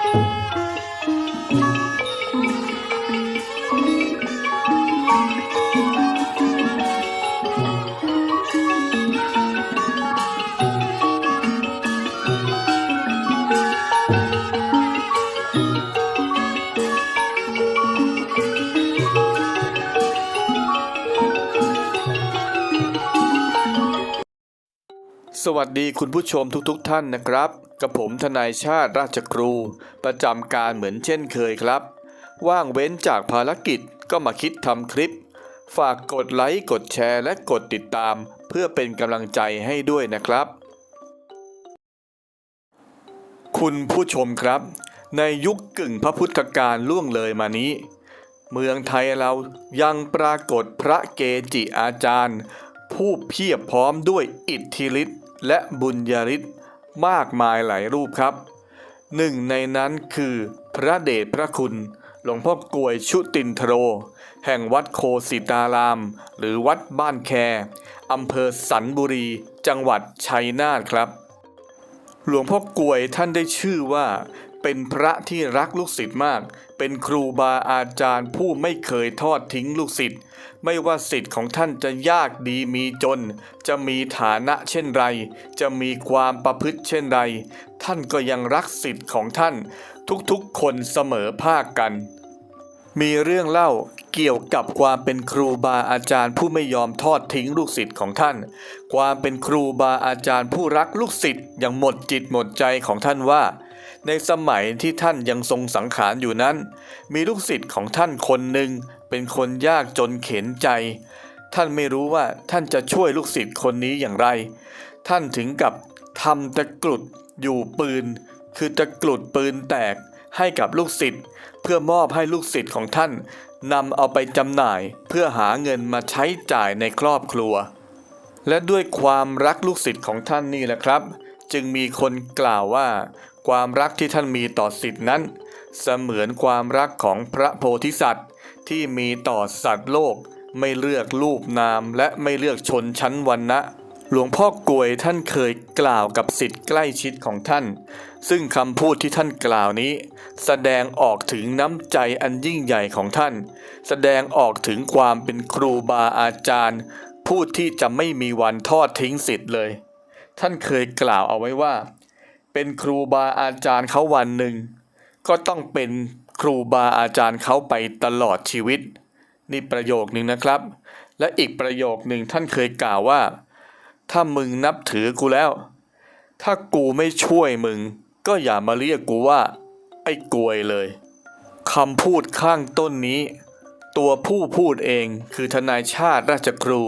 สวัสดีคุณผู้ชมทุกๆทท่านนะครับ กับผมทนายชาติราชครู ประจำการเหมือนเช่นเคยครับ ว่างเว้นจากภารกิจก็มาคิดทำคลิป ฝากกดไลค์ กดแชร์ และกดติดตาม เพื่อเป็นกำลังใจให้ด้วยนะครับ คุณผู้ชมครับ ในยุคกึ่งพระพุทธการล่วงเลยมานี้ เมืองไทยเรายังปรากฏพระเกจิอาจารย์ ผู้เพียบพร้อมด้วยอิทธิฤทธิ์และบุญญาฤทธิ์ มากมายหลายรูปครับ หนึ่งในนั้นคือพระเดชพระคุณหลวงพ่อกวยชุตินทโร แห่งวัดโคสิตาราม หรือวัดบ้านแคอำเภอสันบุรี จังหวัดชัยนาทครับ หลวงพ่อกวยท่านได้ชื่อว่า เป็นพระที่รักลูกศิษย์มาก เป็นครูบาอาจารย์ผู้ไม่เคยทอดทิ้งลูกศิษย์ ไม่ว่าศิษย์ของท่านจะยากดีมีจน จะมีฐานะเช่นไร จะมีความประพฤติเช่นไร ท่านก็ยังรักศิษย์ของท่าน ทุกๆคนเสมอภาคกัน มีเรื่องเล่าเกี่ยวกับความเป็นครูบาอาจารย์ผู้ไม่ยอมทอดทิ้งลูกศิษย์ของท่าน ความเป็นครูบาอาจารย์ผู้รักลูกศิษย์อย่างหมดจิตหมดใจของท่านว่า ในสมัยที่ท่านยังทรงสังขารอยู่นั้น มีลูกศิษย์ของท่านคนหนึ่งเป็นคนยากจนเข็นใจ ท่านไม่รู้ว่าท่านจะช่วยลูกศิษย์คนนี้อย่างไร ท่านถึงกับทำตะกรุดอยู่ปืน คือตะกรุดปืนแตกให้กับลูกศิษย์เพื่อมอบให้ลูกศิษย์ของท่านนำเอาไปจำหน่ายเพื่อหาเงินมาใช้จ่ายในครอบครัว และด้วยความรักลูกศิษย์ของท่านนี่แหละครับ จึงมีคนกล่าวว่า ความรักที่ท่านมีต่อศิษย์นั้น เสมือนความรักของพระโพธิสัตว์ ที่มีต่อสัตว์โลก ไม่เลือกรูปนามและไม่เลือกชนชั้นวรรณะหลวงพ่อกลวยท่านเคยกล่าวกับศิษย์ใกล้ชิดของท่าน ซึ่งคำพูดที่ท่านกล่าวนี้ แสดงออกถึงน้ำใจอันยิ่งใหญ่ของท่าน แสดงออกถึงความเป็นครูบาอาจารย์ ผู้ที่จะไม่มีวันทอดทิ้งศิษย์เลย ท่านเคยกล่าวเอาไว้ว่า เป็นครูบาอาจารย์เขาวันหนึ่ง ก็ต้องเป็นครูบาอาจารย์เขาไปตลอดชีวิต นี่ประโยคหนึ่งนะครับ และอีกประโยคหนึ่งท่านเคยกล่าวว่า ถ้ามึงนับถือกูแล้ว ถ้ากูไม่ช่วยมึง ก็อย่ามาเรียกกูว่าไอ้กวยเลยคำพูดข้างต้นนี้ ตัวผู้พูดเองคือทนายชาติราชครู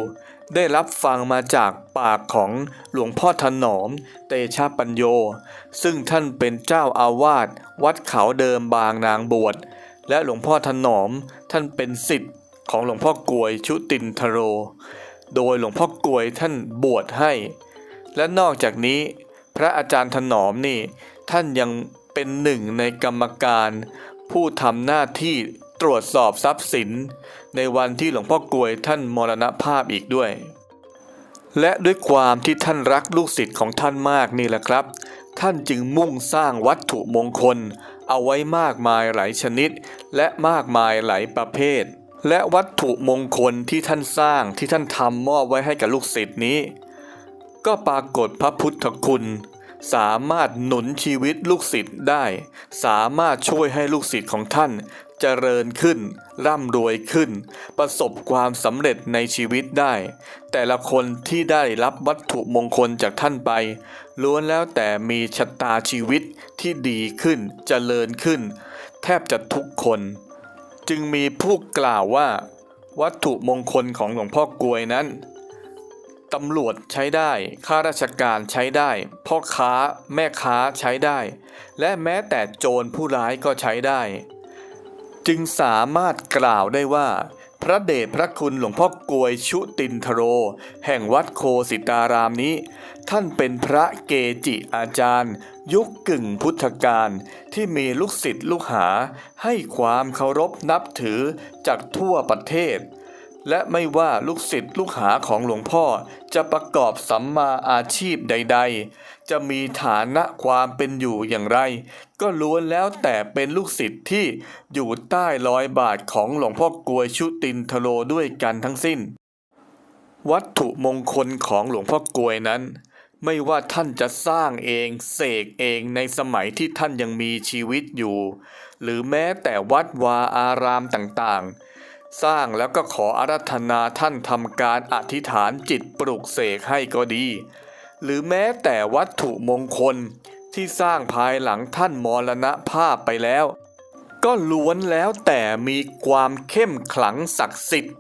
ได้รับฟังมาจากปากของหลวงพ่อถนอม เตชะปัญโย ซึ่งท่านเป็นเจ้าอาวาสวัดเขาเดิมบางนางบวช และหลวงพ่อถนอมท่านเป็นสิทธิ์ของหลวงพ่อกลวยชุตินทโร โดยหลวงพ่อกลวยท่านบวชให้ และนอกจากนี้ พระอาจารย์ถนอมนี่ท่านยังเป็นหนึ่งในกรรมการ ผู้ทำหน้าที่ ตรวจสอบทรัพย์สิน ในวันที่หลวงพ่อกลวยท่านมรณภาพอีกด้วย และด้วยความที่ท่านรักลูกศิษย์ของท่านมากนี่แหละครับ ท่านจึงมุ่งสร้างวัตถุมงคล เอาไว้มากมายหลายชนิด และมากมายหลายประเภท และวัตถุมงคลที่ท่านสร้างที่ท่านทำมอบไว้ให้กับลูกศิษย์นี้ ก็ปรากฏพระพุทธคุณสามารถหนุนชีวิตลูกศิษย์ได้ สามารถช่วยให้ลูกศิษย์ของท่าน เจริญขึ้น ร่ำรวยขึ้น ประสบความสำเร็จในชีวิตได้ แต่ละคนที่ได้รับวัตถุมงคลจากท่านไป ล้วนแล้วแต่มีชะตาชีวิตที่ดีขึ้น เจริญขึ้น แทบจะทุกคน จึงมีผู้กล่าวว่า วัตถุมงคลของหลวงพ่อกลวยนั้นตำรวจใช้ได้ ข้าราชการใช้ได้ พ่อค้าแม่ค้าใช้ได้ และแม้แต่โจรผู้ร้ายก็ใช้ได้ จึงสามารถกล่าวได้ว่า พระเดชพระคุณหลวงพ่อกวยชุตินทโร แห่งวัดโคสิตารามนี้ ท่านเป็นพระเกจิอาจารย์ ยุคกึ่งพุทธกาลที่มีลูกศิษย์ลูกหา ให้ความเคารพนับถือจากทั่วประเทศและไม่ว่าลูกศิษย์ลูกหาของหลวงพ่อจะประกอบสัมมาอาชีพใดๆ จะมีฐานะความเป็นอยู่อย่างไร ก็ล้วนแล้วแต่เป็นลูกศิษย์ที่อยู่ใต้รอยบาทของหลวงพ่อกลวยชุตินทโลด้วยกันทั้งสิ้น วัตถุมงคลของหลวงพ่อกลวยนั้น ไม่ว่าท่านจะสร้างเองเสกเองในสมัยที่ท่านยังมีชีวิตอยู่ หรือแม้แต่วัดวาอารามต่างๆ สร้างแล้วก็ขออารัธนาท่านทำการอธิษฐานจิตปลุกเสกให้ก็ดี หรือแม้แต่วัตถุมงคลที่สร้างภายหลังท่านมรณภาพไปแล้ว ก็ล้วนแล้วแต่มีความเข้มขลังศักดิ์สิทธิ์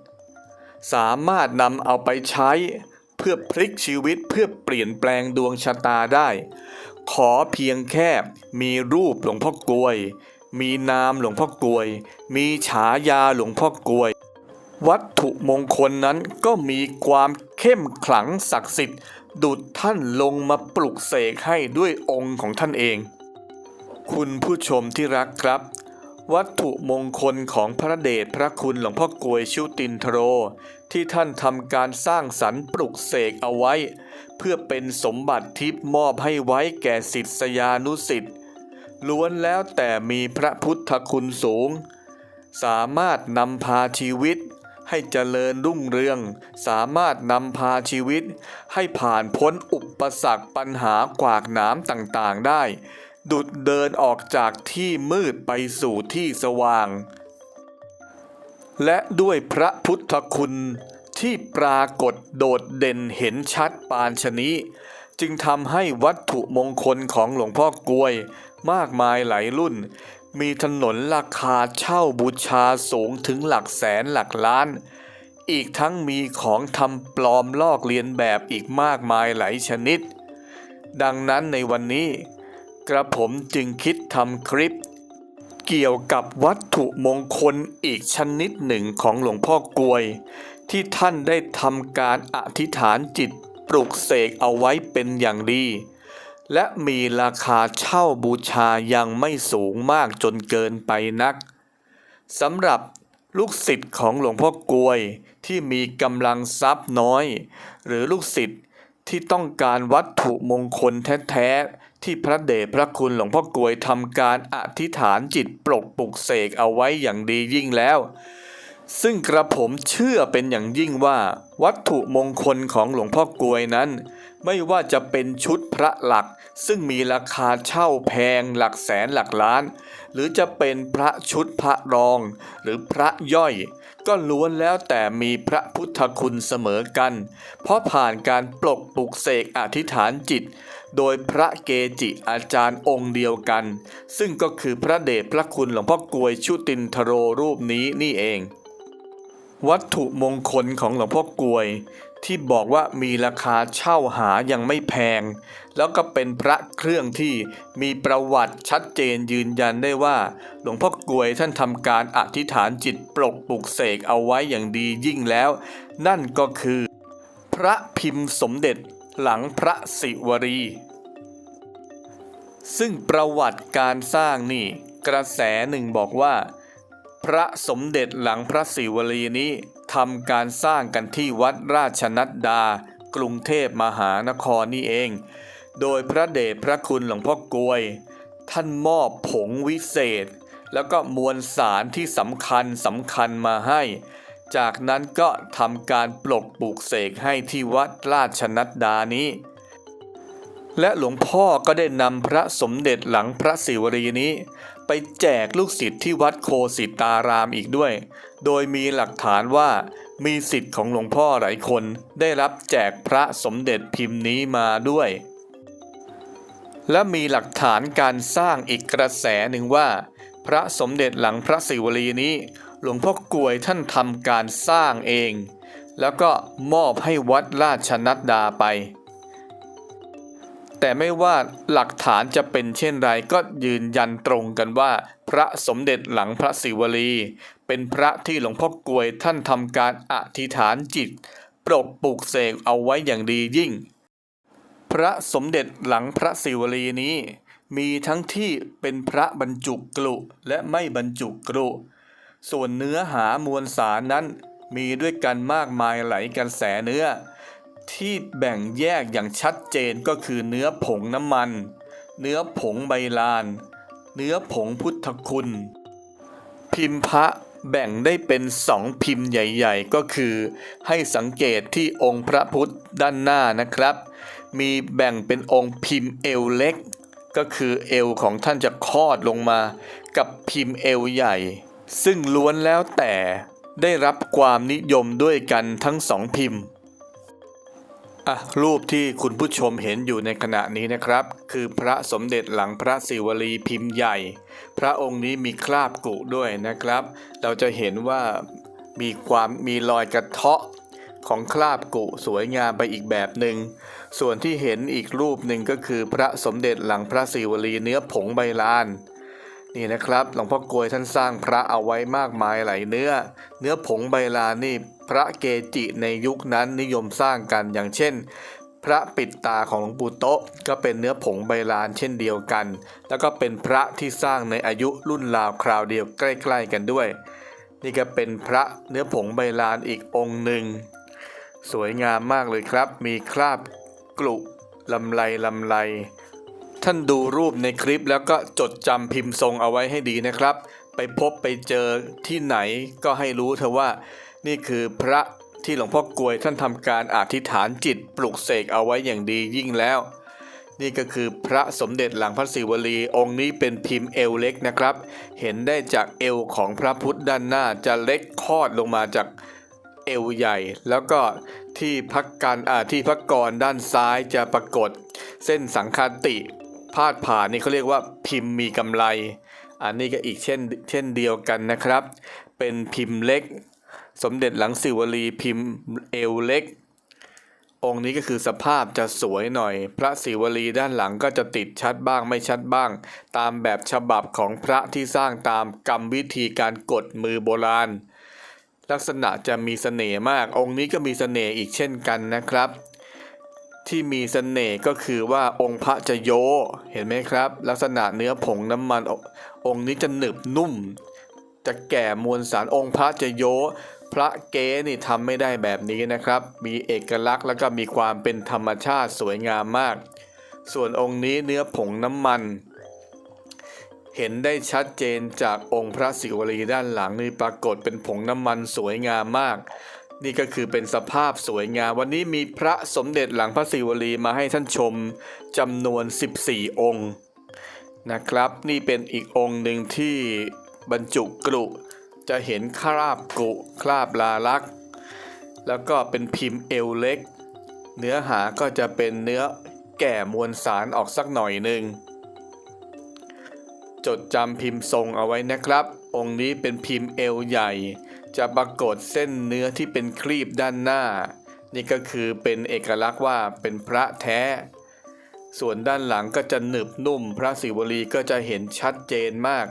สามารถนำเอาไปใช้เพื่อพลิกชีวิตเพื่อเปลี่ยนแปลงดวงชะตาได้ ขอเพียงแค่มีรูปหลวงพ่อกลวย มีนามหลวงพ่อกลวย มีฉายาหลวงพ่อกลวย วัตถุมงคลนั้นก็มีความเข้มขลังศักดิ์สิทธิ์ดุดท่านลงมาปลุกเสกให้ด้วยองค์ของท่านเอง คุณผู้ชมที่รักครับ วัตถุมงคลของพระเดชพระคุณหลวงพ่อกวยชุตินทโร ที่ท่านทำการสร้างสรรค์ปลุกเสกเอาไว้ เพื่อเป็นสมบัติทิพย์มอบให้ไว้แก่ศิษยานุศิษย์ล้วนแล้วแต่มีพระพุทธคุณสูง สามารถนำพาชีวิต ให้เจริญรุ่งเรือง สามารถนำพาชีวิต ให้ผ่านพ้นอุปสรรคปัญหากวากหนามต่างๆได้ ดุดเดินออกจากที่มืดไปสู่ที่สว่าง และด้วยพระพุทธคุณที่ปรากฏโดดเด่นเห็นชัดปานชนี้ จึงทำให้วัตถุมงคลของหลวงพ่อกลวยมากมายหลายรุ่น มีถนนราคาเช่าบูชาสูงถึงหลักแสนหลักล้าน อีกทั้งมีของทำปลอมลอกเลียนแบบอีกมากมายหลายชนิด ดังนั้นในวันนี้ กระผมจึงคิดทำคลิป เกี่ยวกับวัตถุมงคลอีกชนิดหนึ่งของหลวงพ่อกลวย ที่ท่านได้ทำการอธิษฐานจิตปลุกเสกเอาไว้เป็นอย่างดี และมีราคาเช่าบูชายังไม่สูงมากจนเกินไปนักสำหรับลูกศิษย์ของหลวงพ่อกลวยที่มีกำลังทรัพย์น้อย หรือลูกศิษย์ที่ต้องการวัตถุมงคลแท้ๆที่พระเดชพระคุณหลวงพ่อกลวยทำการอธิษฐานจิตปลกปลุกเสกเอาไว้อย่างดียิ่งแล้ว ซึ่งกระผมเชื่อเป็นอย่างยิ่งว่า วัตถุมงคลของหลวงพ่อกลวยนั้น ไม่ว่าจะเป็นชุดพระหลัก ซึ่งมีราคาเช่าแพงหลักแสนหลักล้าน หรือจะเป็นพระชุดพระรอง หรือพระย่อย ก็ล้วนแล้วแต่มีพระพุทธคุณเสมอกัน เพราะผ่านการปลกปลุกเสกอธิษฐานจิต โดยพระเกจิอาจารย์องค์เดียวกัน ซึ่งก็คือพระเดชพระคุณหลวงพ่อกลวยชุตินทโรรูปนี้นี่เอง วัตถุมงคลของหลวงพ่อกลวย ที่บอกว่ามีราคาเช่าหายังไม่แพง แล้วก็เป็นพระเครื่องที่มีประวัติชัดเจนยืนยันได้ว่า หลวงพ่อกลวยท่านทำการอธิษฐานจิตปลกปลุกเสกเอาไว้อย่างดียิ่งแล้ว นั่นก็คือ พระพิมพ์สมเด็จหลังพระศิวรี ซึ่งประวัติการสร้างนี่ กระแสหนึ่งบอกว่า พระสมเด็จหลังพระศิวลีนี้ ทำการสร้างกันที่วัดราชนัดดา กรุงเทพมหานครนี่เอง โดยพระเดชพระคุณหลวงพ่อกลวย ท่านมอบผงวิเศษ แล้วก็มวลสารที่สำคัญสำคัญมาให้ จากนั้นก็ทำการปลกปลูกเสกให้ที่วัดราชนัดดานี้และหลวงพ่อก็ได้นำพระสมเด็จหลังพระศิวลีนี้ ไปแจกลูกศิษย์ที่วัดโคสิตารามอีกด้วย โดยมีหลักฐานว่ามีศิษย์ของหลวงพ่อหลายคนได้รับแจกพระสมเด็จพิมพ์นี้มาด้วย และมีหลักฐานการสร้างอีกกระแสหนึ่งว่า พระสมเด็จหลังพระศิวลีนี้ หลวงพ่อกวยท่านทำการสร้างเอง แล้วก็มอบให้วัดราชนัดดาไป แต่ไม่ว่าหลักฐานจะเป็นเช่นไรก็ยืนยันตรงกันว่า พระสมเด็จหลังพระศิวลี เป็นพระที่หลวงพ่อกลวยท่านทำการอธิษฐานจิต ปลกปลูกเสกเอาไว้อย่างดียิ่ง พระสมเด็จหลังพระศิวลีนี้ มีทั้งที่เป็นพระบรรจุกรุและไม่บรรจุกรุส่วนเนื้อหามวลสารนั้นมีด้วยกันมากมายไหลกระแสเนื้อ ที่แบ่งแยกอย่างชัดเจนก็คือเนื้อผงน้ำมัน เนื้อผงใบลาน เนื้อผงพุทธคุณ พิมพะ แบ่งได้เป็นสองพิมพ์ใหญ่ๆ ก็คือ ให้สังเกตที่องค์พระพุทธด้านหน้านะครับ มีแบ่งเป็นองค์พิมพ์เอวเล็ก ก็คือเอวของท่านจะคลอดลงมา กับพิมพ์เอวใหญ่ ซึ่งล้วนแล้วแต่ได้รับความนิยมด้วยกันทั้งสองพิมพ์ อะรูปที่คุณผู้ชมเห็นอยู่ในขณะนี้นะครับ คือพระสมเด็จหลังพระศิวลีพิมพ์ใหญ่ พระองค์นี้มีคราบกุด้วยนะครับ เราจะเห็นว่ามีความมีรอยกระเทาะของคราบกุสวยงามไปอีกแบบหนึ่งส่วนที่เห็นอีกรูปหนึ่งก็คือพระสมเด็จหลังพระศิวลีเนื้อผงใบลาน นี่นะครับหลวงพ่อกลวยท่านสร้างพระเอาไว้มากมายหลายเนื้อ เนื้อผงใบลานนี่พระเกจิในยุคนั้นนิยมสร้างกันอย่างเช่น พระปิดตาของหลวงปู่โตะก็เป็นเนื้อผงใบลานเช่นเดียวกัน แล้วก็เป็นพระที่สร้างในอายุรุ่นราวคราวเดียวใกล้ ๆ กันด้วย นี่ก็เป็นพระเนื้อผงใบลานอีกองค์หนึ่ง สวยงามมากเลยครับ มีคราบกลุลำไรลำไร ท่านดูรูปในคลิปแล้วก็จดจำพิมพ์ทรงเอาไว้ให้ดีนะครับ ไปพบไปเจอที่ไหนก็ให้รู้เถอว่า นี่คือพระที่หลวงพ่อกลวยท่านทำการอธิษฐานจิตปลุกเสกเอาไว้อย่างดียิ่งแล้ว นี่ก็คือพระสมเด็จหลังพระศิวลี องค์นี้เป็นพิมพ์เอวเล็กนะครับ เห็นได้จากเอวของพระพุทธด้านหน้าจะเล็กคอดลงมาจากเอวใหญ่ แล้วก็ที่พักการอ่าที่พักกรด้านซ้ายจะปรากฏ เส้นสังคาติ พาดผ่านนี่เขาเรียกว่าพิมพ์มีกำไร อันนี้ก็อีกเช่นเช่นเดียวกันนะครับ เป็นพิมพ์เล็ก สมเด็จหลังสิวลีพิมพ์เอวเล็ก องค์นี้ก็คือสภาพจะสวยหน่อย พระศิวลีด้านหลังก็จะติดชัดบ้างไม่ชัดบ้าง ตามแบบฉบับของพระที่สร้างตามกรรมวิธีการกดมือโบราณ ลักษณะจะมีเสน่ห์มาก องค์นี้ก็มีเสน่ห์อีกเช่นกันนะครับ ที่มีเสน่ห์ก็คือว่าองค์พระจะโย เห็นไหมครับ ลักษณะเนื้อผงน้ำมันอองค์นี้จะหนึบนุ่ม จะแก่มวลสารองค์พระจะโย พระเก๊นี่ทำไม่ได้แบบนี้นะครับ มีเอกลักษณ์แล้วก็มีความเป็นธรรมชาติสวยงามมาก ส่วนองค์นี้เนื้อผงน้ำมัน เห็นได้ชัดเจนจากองค์พระศิวลีด้านหลังนี่ปรากฏเป็นผงน้ำมันสวยงามมาก นี่ก็คือเป็นสภาพสวยงาม วันนี้มีพระสมเด็จหลังพระศิวลีมาให้ท่านชมจำนวน 14 องค์นะครับ นี่เป็นอีกองค์หนึ่งที่บรรจุกรุจะเห็นคราบกุคราบลาลักษแล้วก็เป็นพิมพ์เอวเล็ก เนื้อหาก็จะเป็นเนื้อแก่มวลสารออกสักหน่อยหนึ่งจดจำพิมพ์ทรงเอาไว้นะครับ องค์นี้เป็นพิมพ์เอวใหญ่ จะปรากฏเส้นเนื้อที่เป็นครีบด้านหน้า นี่ก็คือเป็นเอกลักษณ์ว่าเป็นพระแท้ ส่วนด้านหลังก็จะหนึบนุ่ม พระศิวลีก็จะเห็นชัดเจนมาก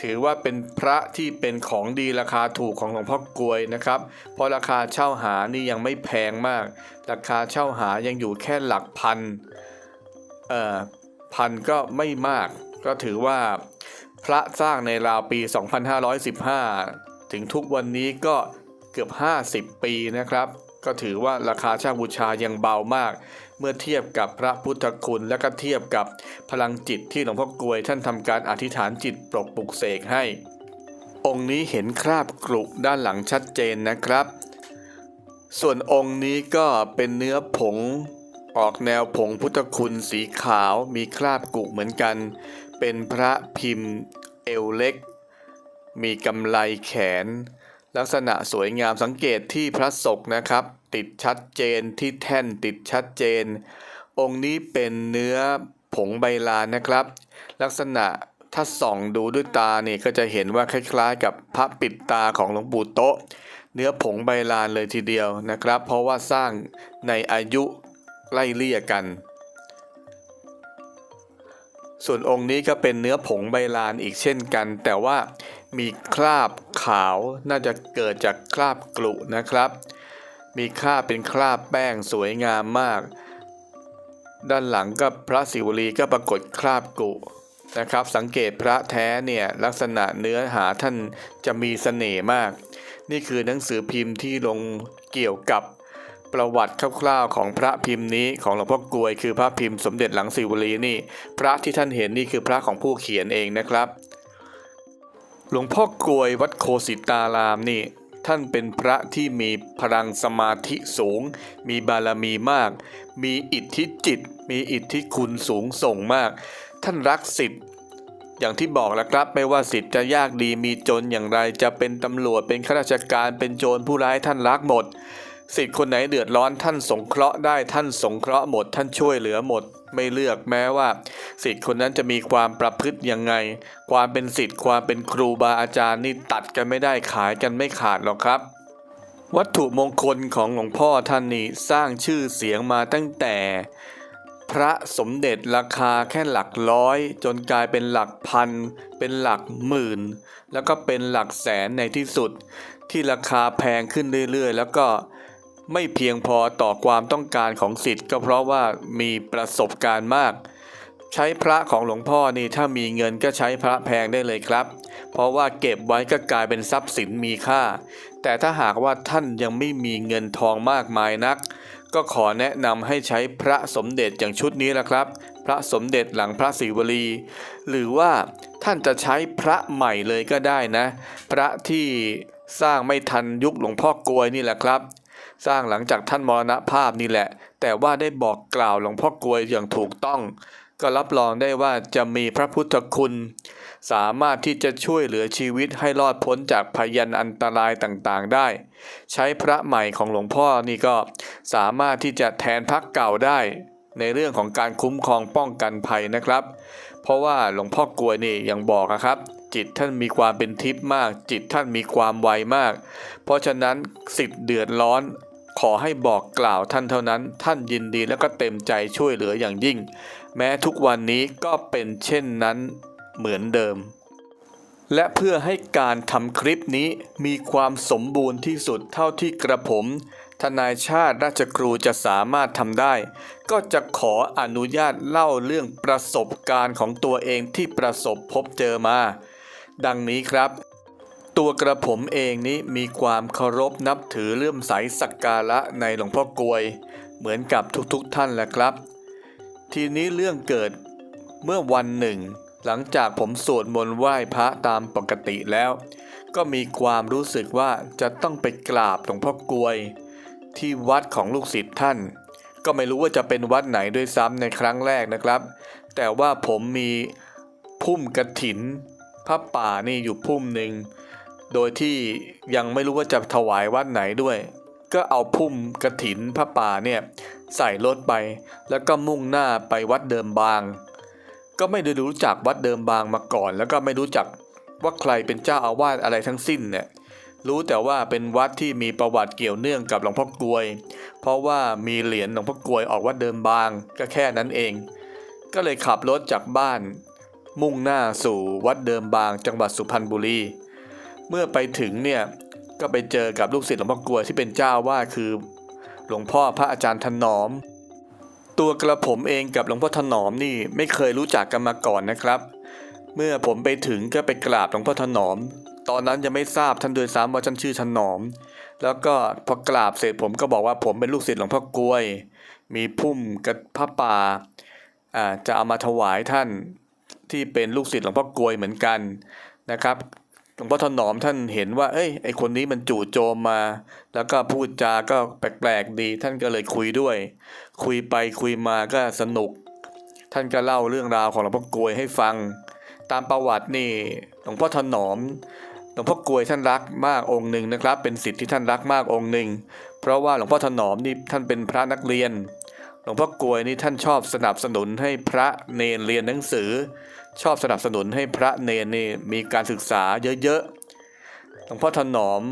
ถือว่าเป็นพระที่เป็นของดีราคาถูกของหลวงพ่อกลวยนะครับ เพราะราคาเช่าหานี่ยังไม่แพงมาก ราคาเช่าหายังอยู่แค่หลักพันเอ่อพันก็ไม่มาก ก็ถือว่าพระสร้างในราวปี 2515 ถึงทุกวันนี้ก็เกือบ 50 ปีนะครับ ก็ถือว่าราคาช่าบูชายังเบามาก เมื่อเทียบกับพระพุทธคุณและก็เทียบกับพลังจิตที่หลวงพ่อกลวยท่านทำการอธิษฐานจิตปลกปลุกเสกให้ องค์นี้เห็นคราบกรุด้านหลังชัดเจนนะครับ ส่วนองค์นี้ก็เป็นเนื้อผงออกแนวผงพุทธคุณสีขาวมีคราบกุเหมือนกัน เป็นพระพิมพ์เอวเล็ก มีกำไลแขน ลักษณะสวยงามสังเกตที่พระศกนะครับ ติดชัดเจนที่แท่นติดชัดเจน องค์นี้เป็นเนื้อผงใบลานนะครับ ลักษณะถ้าส่องดูด้วยตาเนี่ยก็จะเห็นว่าคล้ายๆ กับพระปิดตาของหลวงปู่โตะเนื้อผงใบลานเลยทีเดียวนะครับ เพราะว่าสร้างในอายุไล่เลี่ยกัน ส่วนองค์นี้ก็เป็นเนื้อผงใบลานอีกเช่นกัน แต่ว่า มีคราบขาวน่าจะเกิดจากคราบกลุนะครับ มีคราบเป็นคราบแป้งสวยงามมาก ด้านหลังก็พระศิวลีก็ปรากฏคราบกลุนะครับ สังเกตพระแท้เนี่ยลักษณะเนื้อหาท่านจะมีเสน่ห์มาก นี่คือหนังสือพิมพ์ที่ลงเกี่ยวกับประวัติคร่าวๆของพระพิมพ์นี้ของหลวงพ่อกลวยคือพระพิมพ์สมเด็จหลังสิวลีนี่ พระที่ท่านเห็นนี่คือพระของผู้เขียนเองนะครับ หลวงพ่อกลวยวัดโคสิตารามนี่ ท่านเป็นพระที่มีพลังสมาธิสูง มีบารมีมาก มีอิทธิจิต มีอิทธิคุณสูงส่งมาก ท่านรักสิทธิ์อย่างที่บอกแล้วครับไม่ว่าสิทธิ์จะยากดีมีจนอย่างไรจะเป็นตำรวจเป็นข้าราชการเป็นโจรผู้ร้ายท่านรักหมด สิทธิ์คนไหนเดือดร้อนท่านสงเคราะห์ได้ท่านสงเคราะห์หมด ท่านช่วยเหลือหมด ไม่เลือกแม้ว่าสิทธิ์คนนั้นจะมีความประพฤติยังไง ความเป็นสิทธิ์ความเป็นครูบาอาจารย์นี่ตัดกันไม่ได้ขายกันไม่ขาดหรอกครับวัตถุมงคลของหลวงพ่อท่านนี่สร้างชื่อเสียงมาตั้งแต่ พระสมเด็จราคาแค่หลักร้อย จนกลายเป็นหลักพัน เป็นหลักหมื่น แล้วก็เป็นหลักแสนในที่สุด ที่ราคาแพงขึ้นเรื่อยๆ แล้วก็ ไม่เพียงพอต่อความต้องการของสิทธิ์ ก็เพราะว่ามีประสบการณ์มาก ใช้พระของหลวงพ่อนี่ถ้ามีเงินก็ใช้พระแพงได้เลยครับ เพราะว่าเก็บไว้ก็กลายเป็นทรัพย์สินมีค่า แต่ถ้าหากว่าท่านยังไม่มีเงินทองมากมายนัก ก็ขอแนะนำให้ใช้พระสมเด็จอย่างชุดนี้ละครับ พระสมเด็จหลังพระศิวลี หรือว่าท่านจะใช้พระใหม่เลยก็ได้นะ พระที่สร้างไม่ทันยุคหลวงพ่อกลวยนี่แหละครับ สร้างหลังจากท่านมรณภาพนี่แหละ แต่ว่าได้บอกกล่าวหลวงพ่อกลวยอย่างถูกต้อง ก็รับรองได้ว่าจะมีพระพุทธคุณ สามารถที่จะช่วยเหลือชีวิตให้รอดพ้นจากพยันอันตรายต่างๆได้ ใช้พระใหม่ของหลวงพ่อนี่ก็สามารถที่จะแทนพระเก่าได้ ในเรื่องของการคุ้มครองป้องกันภัยนะครับ เพราะว่าหลวงพ่อกลวยนี่ยังบอกนะครับจิตท่านมีความเป็นทิพย์มาก จิตท่านมีความไวมาก เพราะฉะนั้นสิทธิ์เดือดร้อน ขอให้บอกกล่าวท่านเท่านั้น ท่านยินดีและก็เต็มใจช่วยเหลืออย่างยิ่ง แม้ทุกวันนี้ก็เป็นเช่นนั้นเหมือนเดิม และเพื่อให้การทำคลิปนี้มีความสมบูรณ์ที่สุดเท่าที่กระผม ทนายชาติราชครูจะสามารถทำได้ ก็จะขออนุญาตเล่าเรื่องประสบการณ์ของตัวเองที่ประสบพบเจอมา ดังนี้ครับ ตัวกระผมเองนี้มีความเคารพนับถือเลื่อมใสสักการะในหลวงพ่อกลวย เหมือนกับทุกๆท่านแหละครับ ทีนี้เรื่องเกิดเมื่อวันหนึ่ง หลังจากผมสวดมนต์ไหว้พระตามปกติแล้ว ก็มีความรู้สึกว่าจะต้องไปกราบหลวงพ่อกลวย ที่วัดของลูกศิษย์ท่าน ก็ไม่รู้ว่าจะเป็นวัดไหนด้วยซ้ำในครั้งแรกนะครับ แต่ว่าผมมีพุ่มกระถินพระป่านี่อยู่พุ่มหนึ่ง โดยที่ยังไม่รู้ว่าจะถวายวัดไหนด้วย ก็เอาพุ่มกระถินพระป่าเนี่ยใส่รถไป แล้วก็มุ่งหน้าไปวัดเดิมบาง ก็ไม่ได้รู้จักวัดเดิมบางมาก่อน แล้วก็ไม่รู้จักว่าใครเป็นเจ้าอาวาสอะไรทั้งสิ้นเนี่ยรู้แต่ว่าเป็นวัดที่มีประวัติเกี่ยวเนื่องกับหลวงพ่อกลวย เพราะว่ามีเหรียญหลวงพ่อกลวยออกวัดเดิมบางก็แค่นั้นเอง ก็เลยขับรถจากบ้าน มุ่งหน้าสู่วัดเดิมบางจังหวัดสุพรรณบุรี เมื่อไปถึงเนี่ยก็ไปเจอกับลูกศิษย์หลวงพ่อกลวยที่เป็นเจ้าว่าคือหลวงพ่อพระอาจารย์ถนอม ตัวกระผมเองกับหลวงพ่อถนอมนี่ไม่เคยรู้จักกันมาก่อนนะครับ เมื่อผมไปถึงก็ไปกราบหลวงพ่อถนอม ตอนนั้นยังไม่ทราบท่านโดยซ้ำว่าท่านชื่อถนอม แล้วก็พอกราบเสร็จผมก็บอกว่าผมเป็นลูกศิษย์หลวงพ่อกลวย มีพุ่มกับพระป่าจะเอามาถวายท่านที่เป็นลูกศิษย์หลวงพ่อกลวยเหมือนกันนะครับ หลวงพ่อถนอมท่านเห็นว่า เอ้ยไอคนนี้มันจู่โจมมา แล้วก็พูดจาก็แปลกๆดี ท่านก็เลยคุยด้วย คุยไปคุยมาก็สนุก ท่านก็เล่าเรื่องราวของหลวงพ่อกลวยให้ฟัง ตามประวัตินี่หลวงพ่อถนอมหลวงพ่อกลวยท่านรักมากองค์หนึ่งนะครับ เป็นสิทธิ์ที่ท่านรักมากองค์หนึ่งเพราะว่าหลวงพ่อถนอมนี่ท่านเป็นพระนักเรียน หลวงพ่อกลวยนี่ท่านชอบสนับสนุนให้พระเนรเรียนหนังสือ ชอบสนับสนุนให้พระเนรนี่มีการศึกษาเยอะๆหลวงพ่อถนอม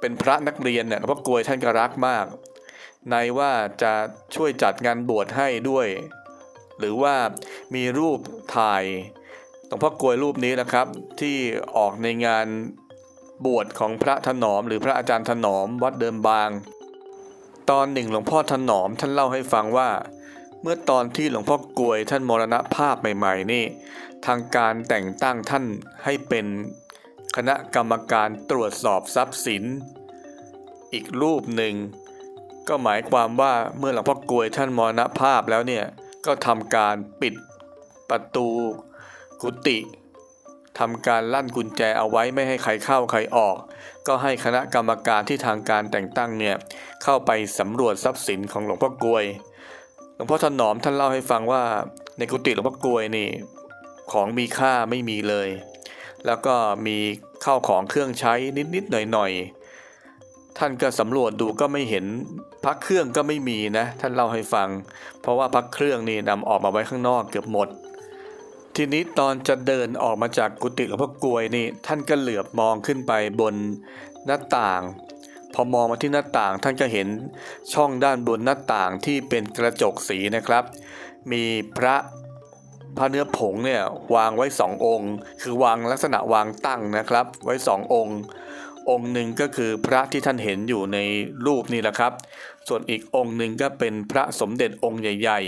เป็นพระนักเรียนเนี่ยหลวงพ่อกลวยท่านก็รักมากในว่าจะช่วยจัดงานบวชให้ด้วย หรือว่ามีรูปถ่ายหลวงพ่อกลวยรูปนี้นะครับ ที่ออกในงานบวชของพระถนอม หรือพระอาจารย์ถนอมวัดเดิมบาง ตอนหนึ่งหลวงพ่อถนอมท่านเล่าให้ฟังว่า เมื่อตอนที่หลวงพ่อกลวยท่านมรณภาพใหม่ๆนี่ ทางการแต่งตั้งท่านให้เป็นคณะกรรมการตรวจสอบทรัพย์สิน อีกรูปหนึ่ง ก็หมายความว่าเมื่อหลวงพ่อกลวยท่านมรณภาพแล้วเนี่ยก็ทำการปิดประตูกุฏิทำการลั่นกุญแจเอาไว้ไม่ให้ใครเข้าใครออก ก็ให้คณะกรรมการที่ทางการแต่งตั้งเนี่ยเข้าไปสำรวจทรัพย์สินของหลวงพ่อกลวย ลวงพ่อถนอมท่านเล่าให้ฟังว่า ในกุฏิหลวงพ่อกลวยนี่ของมีค่าไม่มีเลย แล้วก็มีข้าวของเครื่องใช้นิดๆหน่อยๆ ท่านก็สำรวจดูก็ไม่เห็นพักเครื่องก็ไม่มีนะ ท่านเล่าให้ฟัง เพราะว่าพักเครื่องนี่นำออกมาไว้ข้างนอกเกือบหมด ทีนี้ตอนจะเดินออกมาจากกุฏิหลวงพ่อกลวยนี่ท่านก็เหลือบมองขึ้นไปบนหน้าต่าง พอมองมาที่หน้าต่างท่านก็เห็นช่องด้านบนหน้าต่างที่เป็นกระจกสีนะครับ มีพระพระเนื้อผงเนี่ยวางไว้สององค์ คือวางลักษณะวางตั้งนะครับ ไว้สององค์ องค์หนึ่งก็คือพระที่ท่านเห็นอยู่ในรูปนี่แหละครับ ส่วนอีกองค์หนึ่งก็เป็นพระสมเด็จองค์ใหญ่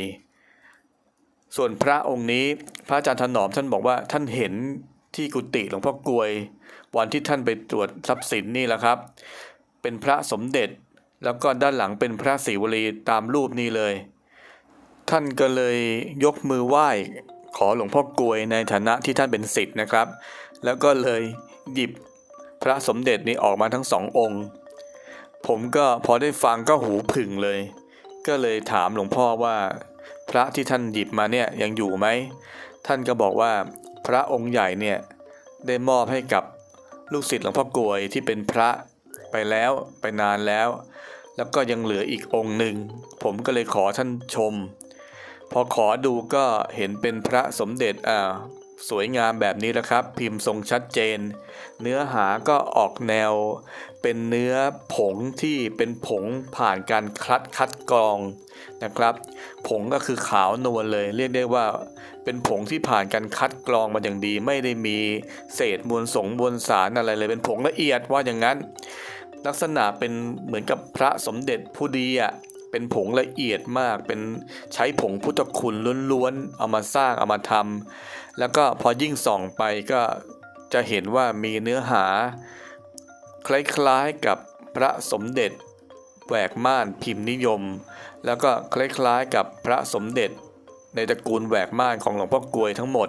ๆ ส่วนพระองค์นี้พระอาจารย์ถนอมท่านบอกว่าท่านเห็นที่กุฏิหลวงพ่อกลวย วันที่ท่านไปตรวจทรัพย์สินนี่แหละครับ เป็นพระสมเด็จ แล้วก็ด้านหลังเป็นพระศรีวลีตามรูปนี้เลย ท่านก็เลยยกมือไหว้ขอหลวงพ่อกลวยในฐานะที่ท่านเป็นศิษย์นะครับ แล้วก็เลยหยิบพระสมเด็จนี้ออกมาทั้งสององค์ ผมก็พอได้ฟังก็หูผึ่งเลย ก็เลยถามหลวงพ่อว่า พระที่ท่านหยิบมาเนี่ยยังอยู่ไหม ท่านก็บอกว่าพระองค์ใหญ่เนี่ยได้มอบให้กับลูกศิษย์หลวงพ่อกลวยที่เป็นพระ ไปแล้วไปนานแล้ว แล้วก็ยังเหลืออีกองค์หนึ่ง ผมก็เลยขอท่านชม พอขอดูก็เห็นเป็นพระสมเด็จอ่าสวยงามแบบนี้แล้วครับ พิมพ์ทรงชัดเจน เนื้อหาก็ออกแนว เป็นเนื้อผงที่เป็นผงผ่านการคัดคัดกรองนะครับ ผงก็คือขาวนวลเลย เรียกได้ว่า เป็นผงที่ผ่านการคัดกรองมาอย่างดี ไม่ได้มีเศษมวลสงมวลสารอะไรเลยเป็นผงละเอียดว่าอย่างนั้น ลักษณะเป็นเหมือนกับพระสมเด็จผู้ดีอะเป็นผงละเอียดมาก เป็นใช้ผงพุทธคุณล้วนๆเอามาสร้างเอามาทำแล้วก็พอยิ่งส่องไปก็จะเห็นว่ามีเนื้อหา คล้ายๆกับพระสมเด็จแหวกม่านพิมพ์นิยม แล้วก็คล้ายๆกับพระสมเด็จ ในตระกูลแหวกม่านของหลวงพ่อกลวยทั้งหมด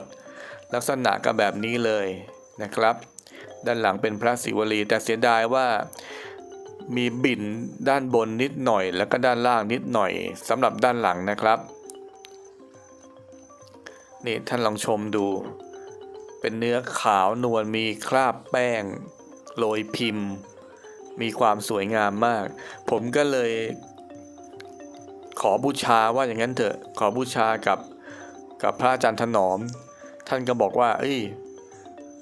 ลักษณะก็แบบนี้เลยนะครับ ด้านหลังเป็นพระศิวลี แต่เสียดายว่ามีบินด้านบนนิดหน่อย แล้วก็ด้านล่างนิดหน่อยสำหรับด้านหลังนะครับนี่ท่านลองชมดู เป็นเนื้อขาวนวลมีคราบแป้งโรยพิมพ์ มีความสวยงามมาก ผมก็เลย ขอบูชาว่าอย่างนั้นเถอะ ขอบูชากับกับพระอาจารย์ถนอม ท่านก็บอกว่า เอ้ย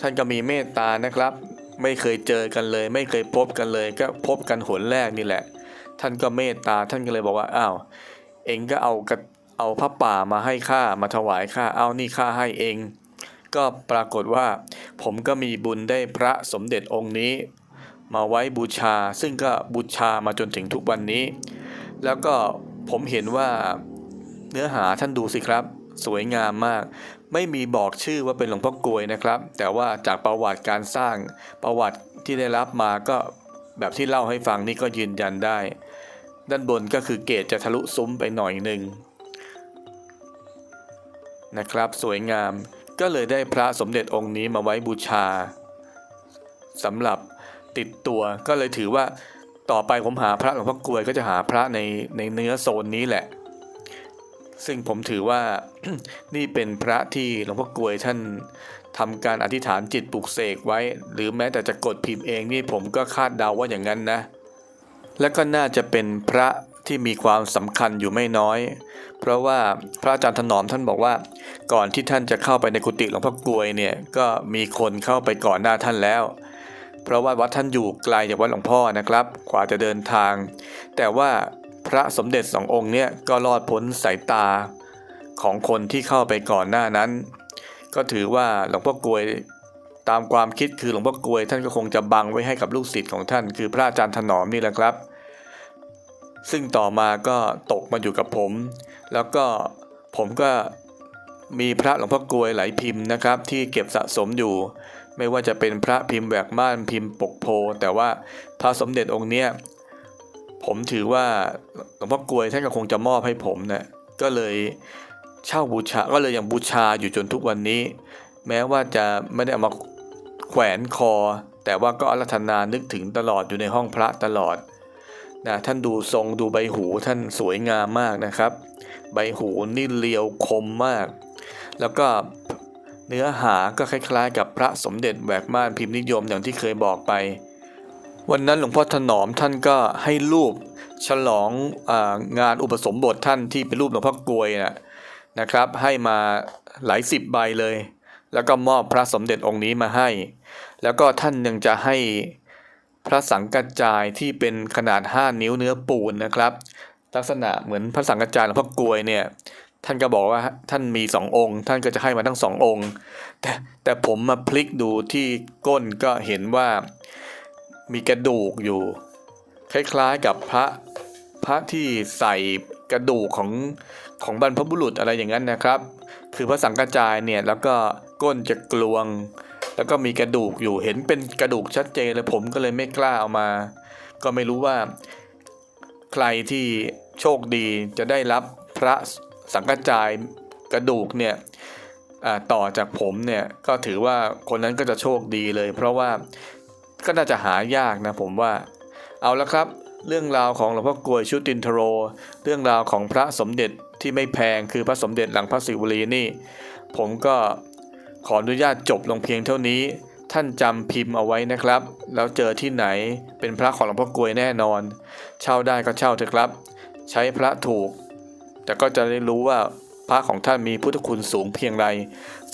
ท่านก็มีเมตตานะครับ ไม่เคยเจอกันเลย ไม่เคยพบกันเลย ก็พบกันหนแรกนี่แหละ ท่านก็เมตตาท่านก็เลยบอกว่าอ้าวเองก็เอากระเอาพระป่ามาให้ข้ามาถวายข้าเอานี่ข้าให้เอง ก็ปรากฏว่า ผมก็มีบุญได้พระสมเด็จองค์นี้ มาไว้บูชา ซึ่งก็บูชามาจนถึงทุกวันนี้ แล้วก็ผมเห็นว่าเนื้อหาท่านดูสิครับ สวยงามมาก ไม่มีบอกชื่อว่าเป็นหลวงพ่อกลวยนะครับ แต่ว่าจากประวัติการสร้างประวัติที่ได้รับมาก็แบบที่เล่าให้ฟังนี่ก็ยืนยันได้ ด้านบนก็คือเกตจะทะลุซุ้มไปหน่อยหนึ่งนะครับ สวยงามก็เลยได้พระสมเด็จองค์นี้มาไว้บูชาสำหรับติดตัวก็เลยถือว่าต่อไปผมหาพระหลวงพ่อกลวยก็จะหาพระในในเนื้อโซนนี้แหละ ซึ่งผมถือว่านี่เป็นพระที่หลวงพ่อกลวยท่านทำการอธิษฐานจิตปลุกเสกไว้ หรือแม้แต่จะกดพิมพ์เองนี่ผมก็คาดเดาว่าอย่างนั้นนะ และก็น่าจะเป็นพระที่มีความสำคัญอยู่ไม่น้อย เพราะว่าพระอาจารย์ถนอมท่านบอกว่า ก่อนที่ท่านจะเข้าไปในกุฏิหลวงพ่อกลวยเนี่ยก็มีคนเข้าไปก่อนหน้าท่านแล้ว เพราะว่าวัดท่านอยู่ไกลจากวัดหลวงพ่อนะครับกว่าจะเดินทาง แต่ว่า พระสมเด็จสององค์เนี่ยก็รอดพ้นสายตาของคนที่เข้าไปก่อนหน้านั้น ก็ถือว่าหลวงพ่อกลวยตามความคิดคือหลวงพ่อกลวย ท่านก็คงจะบังไว้ให้กับลูกศิษย์ของท่าน คือพระอาจารย์ถนอมนี่แหละครับ ซึ่งต่อมาก็ตกมาอยู่กับผม แล้วก็ผมก็มีพระหลวงพ่อกลวยหลายพิมพ์นะครับ ที่เก็บสะสมอยู่ ไม่ว่าจะเป็นพระพิมพ์แหวกม่านพิมพ์ปกโพ แต่ว่าพระสมเด็จองค์เนี้ย ผมถือว่าหลวงพ่อกลวยท่านก็คงจะมอบให้ผมเนะก็เลยเช่าบูชาก็เลยยังบูชาอยู่จนทุกวันนี้ แม้ว่าจะไม่ได้เอามาแขวนคอ แต่ว่าก็อารัธนานึกถึงตลอดอยู่ในห้องพระตลอดนะท่านดูทรงดูใบหูท่านสวยงามมากนะครับ ใบหูนี่เรียวคมมาก แล้วก็เนื้อหาก็คล้ายๆ กับพระสมเด็จแหวกม่านพิมพ์นิยมอย่างที่เคยบอกไป วันนั้นหลวงพ่อถนอมท่านก็ให้รูปฉลององานอุปสมบทท่านที่เป็นรูปหลวงพ่อกลวยนะนะครับ ให้มาหลายสิบใบเลย แล้วก็มอบพระสมเด็จองค์นี้มาให้ แล้วก็ท่านยังจะให้พระสังกัจจายที่เป็นขนาด 5 นิ้วเนื้อปูนนะครับ ลักษณะเหมือนพระสังกัจจายหลวงพ่อกลวยเนี่ยท่านก็บอกว่าท่านมีสององค์ ท่านก็จะให้มาทั้งสององค์ แต่แต่ผมมาพลิกดูที่ก้นก็เห็นว่า มีกระดูกอยู่ คล้ายๆกับพระพระที่ใส่กระดูกของของบรรพบุรุษอะไรอย่างนั้นนะครับ คือพระสังกัจจายเนี่ยแล้วก็ก้นจะกลวง แล้วก็มีกระดูกอยู่เห็นเป็นกระดูกชัดเจนเลยผมก็เลยไม่กล้าเอามา ก็ไม่รู้ว่า ใครที่โชคดีจะได้รับพระสังกัจจายกระดูกเนี่ยต่อจากผมเนี่ยก็ถือว่าคนนั้นก็จะโชคดีเลย เพราะว่า ก็น่าจะหายากนะผมว่า เอาละครับ เรื่องราวของหลวงพ่อกลวยชุตินทโร เรื่องราวของพระสมเด็จที่ไม่แพงคือพระสมเด็จหลังพระศิวลีนี่ ผมก็ขออนุญาตจบลงเพียงเท่านี้ ท่านจำพิมพ์เอาไว้นะครับ แล้วเจอที่ไหนเป็นพระของหลวงพ่อกลวยแน่นอน เช่าได้ก็เช่าเถอะครับ ใช้พระถูก แต่ก็จะได้รู้ว่าพระของท่านมีพุทธคุณสูงเพียงไร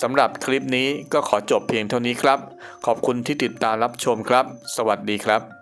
สำหรับคลิปนี้ก็ขอจบเพียงเท่านี้ครับ ขอบคุณที่ติดตามรับชมครับ สวัสดีครับ